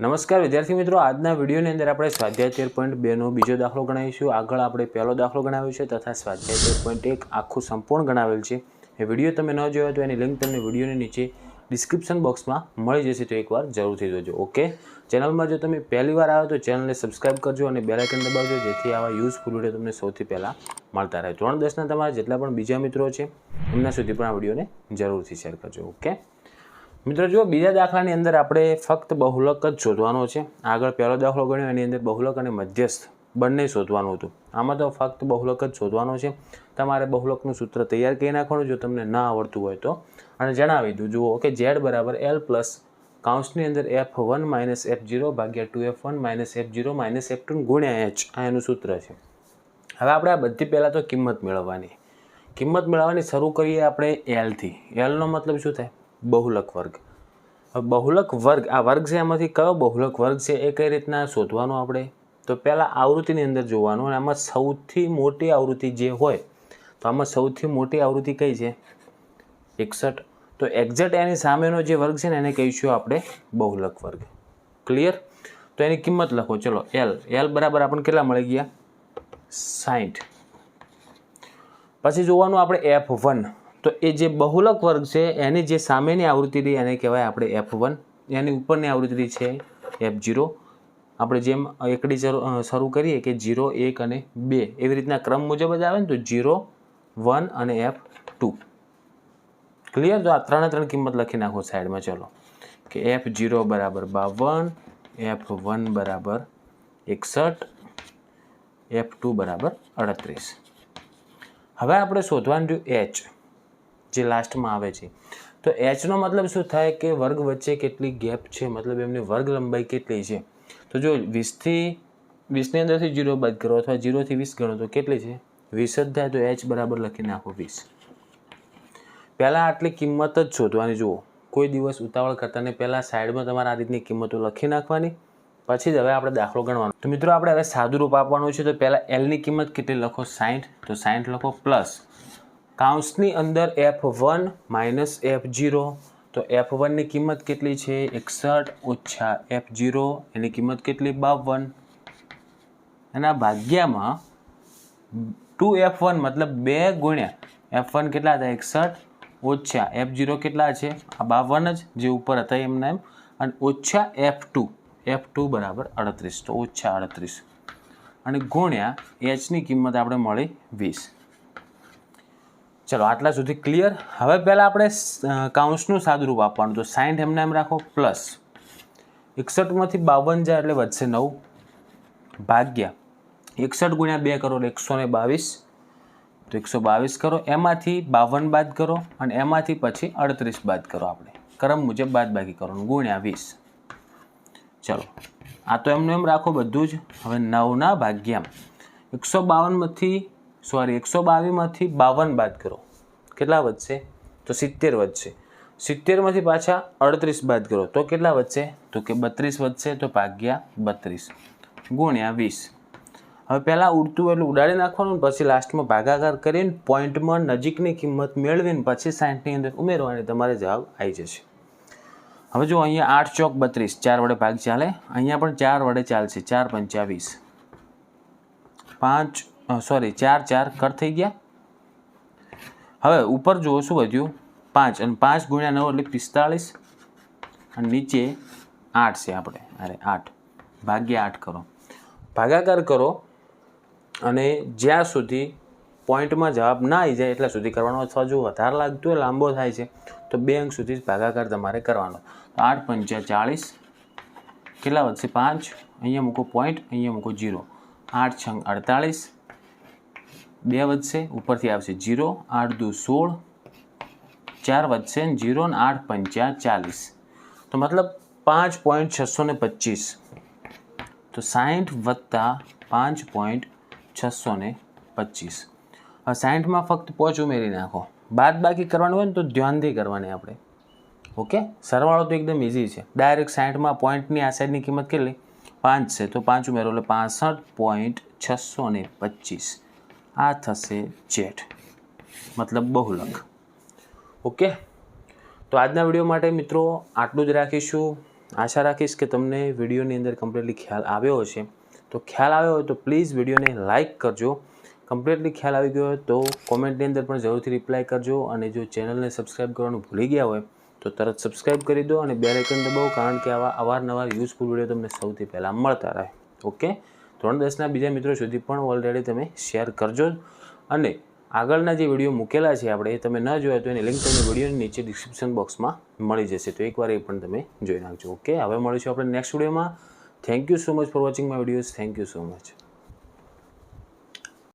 નમસ્કાર, વિદ્યાર્થી મિત્રો. આજના વિડીયોની અંદર આપણે સ્વાધ્યાય તેર પોઈન્ટ બેનો બીજો દાખલો ગણાવીશું. આગળ આપણે પહેલો દાખલો ગણાવ્યો છે તથા સ્વાધ્યાય તેર પોઈન્ટ એક આખું સંપૂર્ણ ગણાવેલ છે. એ વીડિયો તમે ન જોયો તો એની લિંક તમને વિડીયોની નીચે ડિસ્ક્રિપ્શન બોક્સમાં મળી જશે, તો એકવાર જરૂરથી જોજો. ઓકે? ચેનલમાં જો તમે પહેલી વાર આવ્યો તો ચેનલને સબસ્ક્રાઈબ કરજો અને બેલાઇકન દબાવજો, જેથી આવા યુઝફુલ વીડિયો તમને સૌથી પહેલાં મળતા રહે. ત્રણ દસના તમારા જેટલા પણ બીજા મિત્રો છે, એમના સુધી પણ આ વિડીયોને જરૂરથી શેર કરજો. ઓકે? મિત્રો જો બીજા દાખલાની અંદર આપણે ફક્ત બહુલક જ શોધવાનો છે. આગળ પહેલો દાખલો ગણ્યો, એની અંદર બહુલક અને મધ્યસ્થ બંને શોધવાનું હતું. આમાં તો ફક્ત બહુલક જ શોધવાનો છે. તમારે બહુલકનું સૂત્ર તૈયાર કરી નાખવાનું, જો તમને ના આવડતું હોય તો. અને જણાવી દઉં, જુઓ, કે ઝેડ બરાબર એલ પ્લસ કાઉન્સની અંદર F one minus F zero ભાગ્યા two F one minus F zero minus F two ગુણ્યા એચ. આ એનું સૂત્ર છે. હવે આપણે આ બધી પહેલાં તો કિંમત મેળવવાની. કિંમત મેળવવાની શરૂ કરીએ આપણે એલથી એલનો મતલબ શું થાય? બહુલક વર્ગ. બહુલક વર્ગ, આ વર્ગ છે એમાંથી કયો બહુલક વર્ગ છે એ કઈ રીતના શોધવાનો આપણે? તો પહેલાં આવૃત્તિની અંદર જોવાનું અને આમાં સૌથી મોટી આવૃત્તિ જે હોય, તો આમાં સૌથી મોટી આવૃત્તિ કઈ છે? એકસઠ. તો એક્ઝેક્ટ એની સામેનો જે વર્ગ છે ને એને કહીશું આપણે બહુલક વર્ગ. ક્લિયર તો એની કિંમત લખો. ચલો એલ એલ બરાબર આપણને કેટલા મળી ગયા? સાઠ પછી જોવાનું આપણે એફ વન તો એ જે બહુલક વર્ગ છે, એની જે સામેની આવૃત્તિ રહી, એને કહેવાય આપણે એફ વન એની ઉપરની આવૃત્તિ છે એફ જીરો આપણે જેમ એકડી શરૂ કરીએ કે જીરો એક અને બે. એવી રીતના ક્રમ મુજબ જ આવે ને, તો જીરો વન અને એફ ટુ ક્લિયર તો આ ત્રણે ત્રણ કિંમત લખી નાખો સાઈડમાં, ચલો. કે એફ જીરો બરાબર બાવન એફ વન બરાબર એકસઠ એફ ટુ બરાબર અડત્રીસ. હવે આપણે શોધવાનું રહ્યું એચ જે લાસ્ટમાં આવે છે. તો એચનો મતલબ શું થાય કે વર્ગ વચ્ચે કેટલી ગેપ છે? મતલબ એમની વર્ગ લંબાઈ કેટલી છે? તો જો વીસથી વીસની અંદરથી જીરો બાદ કરો અથવા જીરોથી વીસ ગણો તો કેટલી છે? વીસ જ થાય તો એચ બરાબર લખી નાખો વીસ. પહેલાં આટલી કિંમત જ શોધવાની જુઓ. કોઈ દિવસ ઉતાવળ કરતા ને પહેલાં સાઈડમાં તમારે આ રીતની કિંમતો લખી નાખવાની. પછી જ હવે આપણે દાખલો ગણવાનો. તો મિત્રો, આપણે હવે સાદું રૂપ આપવાનું છે. તો પહેલાં એલની કિંમત કેટલી લખો? સાઠ તો સાઠ લખો પ્લસ. કાઉન્સની અંદર F one minus F zero તો એફ વનની કિંમત કેટલી છે? એકસઠ ઓછા એફ જીરો એની કિંમત કેટલી? બાવન. એના ભાગ્યામાં ટુ એફ વન મતલબ બે ગુણ્યા એફ વન કેટલા હતા? એકસઠ ઓછા એફ જીરો કેટલા છે? આ બાવન જ, જે ઉપર હતા એમના એમ. અને ઓછા એફ ટુ એફ ટુ બરાબર અડત્રીસ, તો ઓછા અડત્રીસ. અને ગુણ્યા એચની કિંમત આપણે મળી વીસ. ચલો, આટલા સુધી ક્લિયર હવે પહેલાં આપણે કાઉન્સનું સાદુરૂપ આપવાનું. તો સાઠ એમને એમ રાખો પ્લસ એકસઠમાંથી બાવન જાય એટલે વધશે નવ. ભાગ્યા એકસઠ ગુણ્યા બે કરો એટલે એકસો ને બાવીસ. તો એકસો બાવીસ કરો. એમાંથી બાવન બાદ કરો અને એમાંથી પછી અડત્રીસ બાદ કરો આપણે. ક્રમ મુજબ બાદ બાકી કરવાનું. ગુણ્યા વીસ. ચલો, આ તો એમનું એમ રાખો બધું જ. હવે નવના ભાગ્યામાં એકસો બાવનમાંથી સોરી, એકસો બાવીસમાંથી બાવન બાદ કરો. કેટલા વધશે? તો સિત્તેર વધશે. સિત્તેરમાંથી પાછા અડત્રીસ બાદ કરો. તો કેટલા વધશે? તો કે બત્રીસ વધશે, તો ભાગ્યા બત્રીસ. ગુણ્યા વીસ. હવે પહેલાં ઉડતું એટલું ઉડાડી નાખવાનું, પછી લાસ્ટમાં ભાગાકાર કરીને પોઈન્ટમાં નજીકની કિંમત મેળવીને પછી સાઠની અંદર ઉમેરવાની તમારે જવાબ આવી જશે. હવે જો અહીંયા આઠ ચોક બત્રીસ. ચાર વડે ભાગ ચાલે. અહીંયા પણ ચાર વડે ચાલશે. ચાર પંચાવીસ પાંચ સોરી ચાર ચાર કર થઈ ગયા? હવે ઉપર જુઓ શું વધ્યું? પાંચ, અને પાંચ ગુણ્યા નવ એટલે પિસ્તાળીસ, અને નીચે આઠ છે આપણે. અરે, આઠ. ભાગ્યા આઠ કરો. ભાગાકાર કરો, અને જ્યાં સુધી પોઈન્ટમાં જવાબ ના આવી જાય એટલા સુધી કરવાનો, અથવા જો વધારે લાગતું હોય, લાંબો થાય છે, તો બે અંક સુધી જ ભાગાકાર તમારે કરવાનો. તો આઠ પંચા ચાળીસ, કેટલા વધશે? પાંચ. અહીંયા મૂકો પોઈન્ટ અહીંયા મૂકો જીરો આઠ છંગ અડતાળીસ બે વધશે, ઉપરથી આવશે જીરો, આઠ દુ સોળ, ચાર વધશે ને જીરો ને આઠ પંચા ચાલીસ. તો મતલબ પાંચ પોઈન્ટ છસો ને પચીસ. તો સાઠ વત્તા પાંચ પોઈન્ટ છસો ને પચીસ. હવે સાઠમાં ફક્ત પોચ ઉમેરી નાખો. બાદ બાકી કરવાનું હોય ને તો ધ્યાનથી કરવાની આપણે. ઓકે? સરવાળો તો એકદમ ઇઝી છે. ડાયરેક્ટ સાઠમાં પોઈન્ટની આ સાઈડની કિંમત કેટલી? પાંચ છે. તો પાંચ ઉમેરો એટલે પાસઠ પોઈન્ટ છસો ને પચીસ. આ થશે જેઠ. મતલબ બહુલક. ઓકે? તો આજના વીડિયો માટે મિત્રો આટલું જ રાખીશું. આશા રાખીશ કે તમને વિડીયોની અંદર કમ્પ્લીટલી ખ્યાલ આવ્યો હશે. તો ખ્યાલ આવ્યો હોય તો પ્લીઝ વિડીયોને લાઇક કરજો. કમ્પ્લીટલી ખ્યાલ આવી ગયો હોય તો કોમેન્ટની અંદર પણ જરૂરથી રિપ્લાય કરજો અને જો ચેનલને સબસ્ક્રાઈબ કરવાનું ભૂલી ગયા હોય તો તરત સબસ્ક્રાઈબ કરી દો અને બે આઇકન દબાવો કારણ કે આવા અવારનવાર યુઝફુલ વીડિયો તમને સૌથી પહેલાં મળતા રહે. ઓકે? ધોરણ દસના બીજા મિત્રો સુધી પણ ઓલરેડી તમે શેર કરજો. અને આગળના જે વીડિયો મૂકેલા છે આપણે, એ તમે ન જોયા તો એની લિંક તમને વિડીયોની નીચે ડિસ્ક્રિપ્શન બોક્સમાં મળી જશે. તો એકવાર એ પણ તમે જોઈ નાખજો. ઓકે હવે મળીશું આપણે નેક્સ્ટ વિડીયોમાં thank you so much for watching my videos thank you so much